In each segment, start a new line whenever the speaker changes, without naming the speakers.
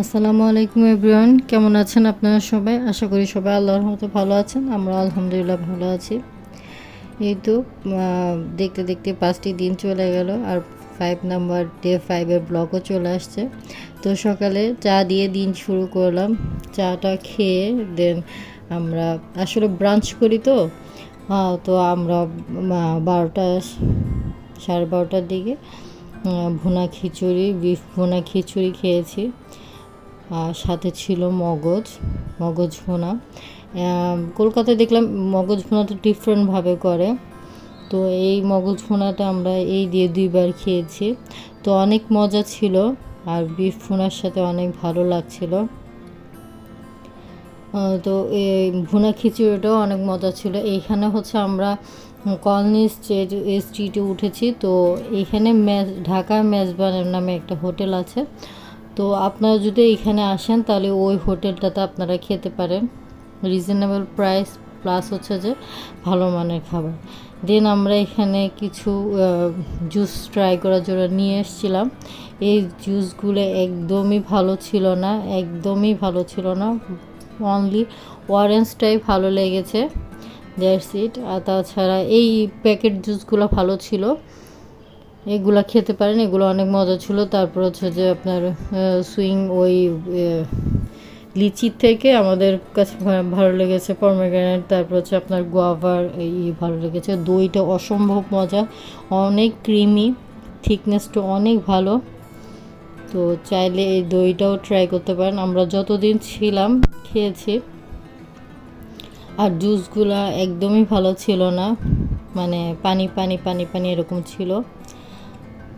আসসালামু আলাইকুম এভরিওয়ান কেমন আছেন আপনারা সবাই? আশা করি সবাই আল্লাহর মতো ভালো আছেন আমরা আলহামদুলিল্লাহ ভালো আছি। এই তো দেখতে দেখতে পাঁচটি দিন চলে গেল আর ফাইভ নাম্বার ডে ফাইভের ব্লগও চলে আসছে। তো সকালে চা দিয়ে দিন শুরু করলাম চাটা খেয়ে দেন আমরা আসলে ব্রাঞ্চ করি তো আহ, তো আমরা বারোটা সাড়ে বারোটার দিকে ভুনা খিচুড়ি বিফ ভুনা খিচুড়ি খেয়েছি। সাথে ছিল মগজ মগজ ভুনা। কলকাতায় দেখলাম মগজ ভুনাটা ডিফারেন্টভাবে করে। তো এই মগজ ভুনাটা আমরা এই দিয়ে দুইবার খেয়েছি। তো অনেক মজা ছিল আর বিফ ভুনার সাথে অনেক ভালো লাগছিল। তো এই ভুনা খিচুড়িটাও অনেক মজা ছিল। এইখানে হচ্ছে আমরা কলনি স্ট্রিটে উঠেছি। তো এইখানে ম্যাচ ঢাকা মেজবানের নামে একটা হোটেল আছে। তো আপনারা যদি এখানে আসেন, তাহলে ওই হোটেলটাতে আপনারা খেতে পারেন। রিজনেবল প্রাইস, প্লাস হচ্ছে যে ভালো মানের খাবার। দেন আমরা এখানে কিছু জুস ট্রাই করার জন্য নিয়ে এসেছিলাম। এই জুসগুলো একদমই ভালো ছিল না, একদমই ভালো ছিল না। অনলি অরেঞ্জটাই ভালো লেগেছে। দ্যাটস ইট আর তাছাড়া এই প্যাকেট জুসগুলো ভালো ছিল। এগুলা খেতে পারেন, এগুলো অনেক মজা ছিল। তারপর হচ্ছে যে আপনার সুইং ওই লিচির থেকে আমাদের কাছে ভালো লেগেছে পরমেগ্রানেট তারপর হচ্ছে আপনার গোয়াভার এই ভালো লেগেছে। দইটা অসম্ভব মজা, অনেক ক্রিমি থিকনেসটা অনেক ভালো। তো চাইলে এই দইটাও ট্রাই করতে পারেন। আমরা যতদিন ছিলাম, খেয়েছি। আর জুসগুলা একদমই ভালো ছিল না। মানে পানি পানি পানি পানি এরকম ছিল।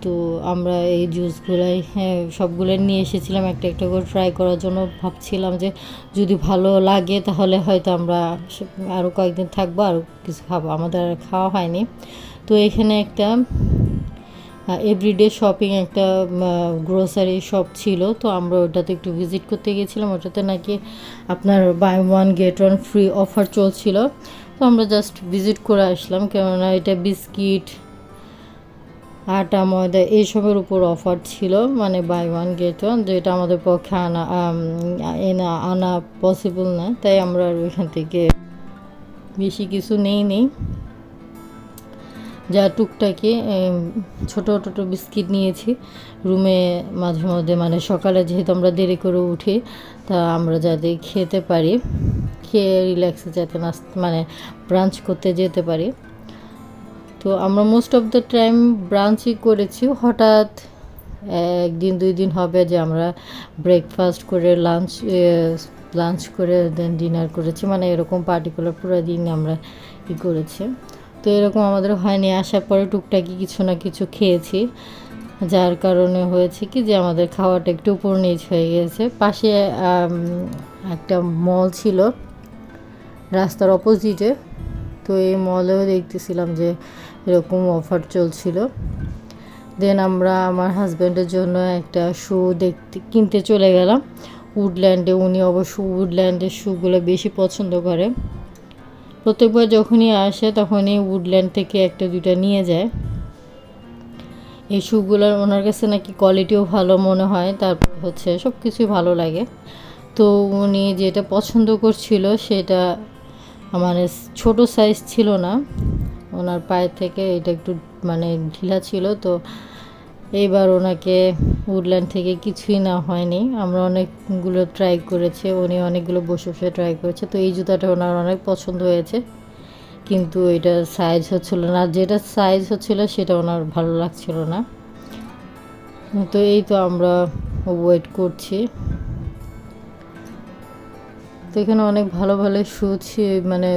তো আমরা এই জুসগুলাই হ্যাঁ সবগুলো নিয়ে এসেছিলাম একটা একটা করে ট্রাই করার জন্য। ভাবছিলাম যে যদি ভালো লাগে তাহলে হয়তো আমরা আরও কয়েকদিন থাকব আরও কিছু খাব। আমাদের খাওয়া হয়নি। তো এখানে একটা এভরিডে শপিং একটা গ্রোসারি শপ ছিল। তো আমরা ওটাতে একটু ভিজিট করতে গিয়েছিলাম। ওটাতে নাকি আপনার buy one get one free offer চলছিল। তো আমরা জাস্ট ভিজিট করে আসলাম। কেননা এটা বিস্কিট আটা, ময়দা এইসবের উপর অফার ছিল মানে বাই ওয়ান গেট ওয়ান যেটা আমাদের পক্ষে আনা এনা, আনা পসিবল না, তাই আমরা ওইখান থেকে বেশি কিছু নেই নেই যা টুকটাকি ছোটো ছোট বিস্কিট নিয়েছি রুমে মাঝে মধ্যে মানে সকালে যেহেতু আমরা দেরি করে উঠি, তা আমরা যাতে খেতে পারি, খেয়ে রিল্যাক্সে যাতে নাস মানে ব্রাঞ্চ করতে যেতে পারি। তো আমরা মোস্ট অফ দ্য টাইম ব্রাঞ্চই করেছি। হঠাৎ একদিন দুই দিন হবে যে আমরা ব্রেকফাস্ট করে লাঞ্চ লাঞ্চ করে দেন ডিনার করেছি। মানে এরকম পার্টিকুলার পুরো দিন আমরা ই করেছি। তো এরকম আমাদের হয়নি। আসার পরে টুকটাকি কিছু না কিছু খেয়েছি। যার কারণে হয়েছে কি যে আমাদের খাওয়াটা একটু উপর নিচ হয়ে গেছে। পাশে একটা মল ছিল রাস্তার অপোজিটে তো এই মলেও দেখতেছিলাম যে এরকম অফার চলছিল। দেন আমরা আমার হাজব্যান্ডের জন্য একটা শু দেখতে, কিনতে চলে গেলাম। উডল্যান্ডে উনি অবশ্য উডল্যান্ডের শুগুলো বেশি পছন্দ করে। প্রত্যেকবার যখনই আসে, তখনই উডল্যান্ড থেকে একটা, দুইটা নিয়ে যায়। এই শুগুলোর ওনার কাছে নাকি কোয়ালিটিও ভালো মনে হয়, তারপর হচ্ছে সব কিছুই ভালো লাগে। তো উনি যেটা পছন্দ করছিল, সেটা মানে ছোট সাইজ ছিল না। ওনার পায়ের থেকে এটা একটু মানে ঢিলা ছিল তো এইবার ওনাকে উডল্যান্ড থেকে কিছুই না হয়নি। আমরা অনেকগুলো ট্রাই করেছি, উনি অনেকগুলো বসে বসে ট্রাই করেছে। তো এই জুতাটা ওনার অনেক পছন্দ হয়েছে। কিন্তু এটা সাইজ হচ্ছিল না। যেটা সাইজ হচ্ছিল সেটা ওনার ভালো লাগছিল না। তো এই তো আমরা ওয়েট করছি। তো এখানে অনেক ভালো ভালো শু মানে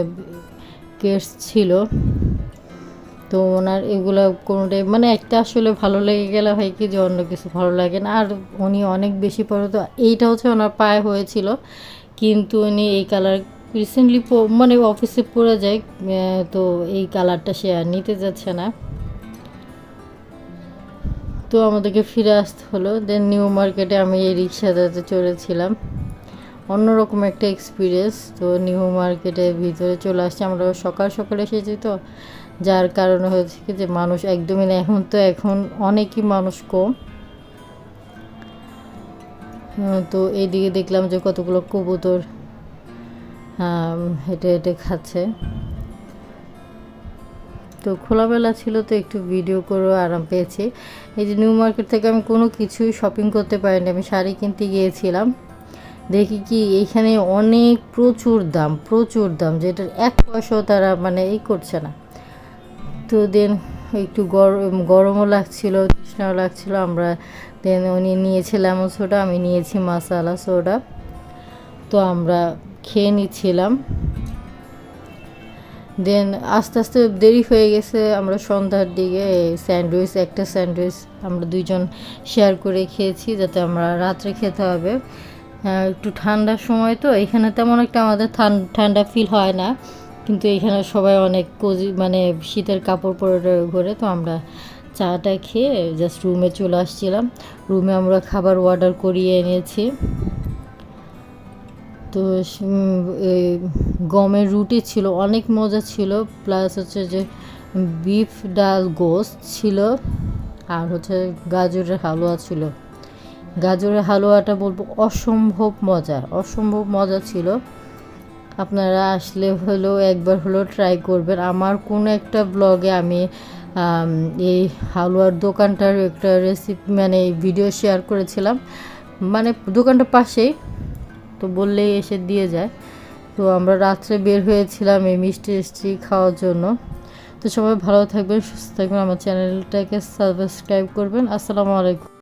কেস ছিল। তো ওনার এগুলো কোনোটাই মানে একটা আসলে ভালো লেগে গেলে হয় কি যে অন্য কিছু ভালো লাগে না। আর উনি অনেক বেশি পরে তো এইটা হচ্ছে ওনার পায়ে হয়েছিল। কিন্তু উনি এই কালার রিসেন্টলি মানে অফিসে পরে যায় তো এই কালারটা সে আর নিতে যাচ্ছে না। তো আমাদেরকে ফিরে আসতে হলো। দেন নিউ মার্কেটে আমি এই রিক্সাটাতে চড়েছিলাম। অন্যরকম একটা এক্সপিরিয়েন্স তো নিউ মার্কেটের ভিতরে চলে আসছে। আমরা সকাল সকাল এসেছি তো। যার কারণে হয়েছে কি যে মানুষ একদমই না এখন তো এখন অনেকই মানুষ কম। তো এইদিকে দেখলাম যে কতগুলো কবুতর হেঁটে হেঁটে খাচ্ছে। তো খোলাবেলা ছিল তো একটু ভিডিও করেও আরাম পেয়েছি। এই যে নিউ মার্কেট থেকে আমি কোনো কিছুই শপিং করতে পারিনি, আমি শাড়ি কিনতে গিয়েছিলাম। দেখি কি এইখানে অনেক প্রচুর দাম প্রচুর দাম, যেটার এক পয়সাও তারা মানে এই করছে না। তো দেন একটু গরম গরমও লাগছিল, তৃষ্ণাও লাগছিল, আমরা দেন উনি নিয়েছে লেমন সোডা, আমি নিয়েছি মাসালা সোডা। তো আমরা খেয়ে নিচ্ছিলাম। দেন আস্তে আস্তে দেরি হয়ে গেছে, আমরা সন্ধ্যার দিকে স্যান্ডউইচ, একটা স্যান্ডউইচ আমরা দুইজন শেয়ার করে খেয়েছি, যাতে আমরা রাত্রে খেতে হবে। একটু ঠান্ডার সময় তো, এখানে তেমন একটা আমাদের ঠান্ডা ফিল হয় না। কিন্তু এখানে সবাই অনেক কোজি মানে শীতের কাপড় পরে ঘোরে, তো আমরা চাটা খেয়ে জাস্ট রুমে চলে আসছিলাম। রুমে আমরা খাবার অর্ডার করিয়ে এনেছি। তো গমের রুটি ছিল, অনেক মজা ছিল প্লাস হচ্ছে যে বিফ ডাল গোস্ত ছিল, আর হচ্ছে গাজরের হালুয়া ছিল। গাজরের হালুয়াটা বলব অসম্ভব মজা অসম্ভব মজা ছিল। আপনারা আসলে হলেও একবার হলেও ট্রাই করবেন। আমার কোনো একটা ব্লগে আমি এই হালুয়ার দোকানটার একটা রেসিপি মানে ভিডিও শেয়ার করেছিলাম। মানে দোকানটার পাশেই, তো বললেই এসে দিয়ে যায়। তো আমরা রাত্রে বের হয়েছিলাম এই মিষ্টি মিষ্টি খাওয়ার জন্য। তো সবাই ভালো থাকবেন, সুস্থ থাকবেন। আমার চ্যানেলটাকে সাবস্ক্রাইব করবেন। আসসালামু আলাইকুম।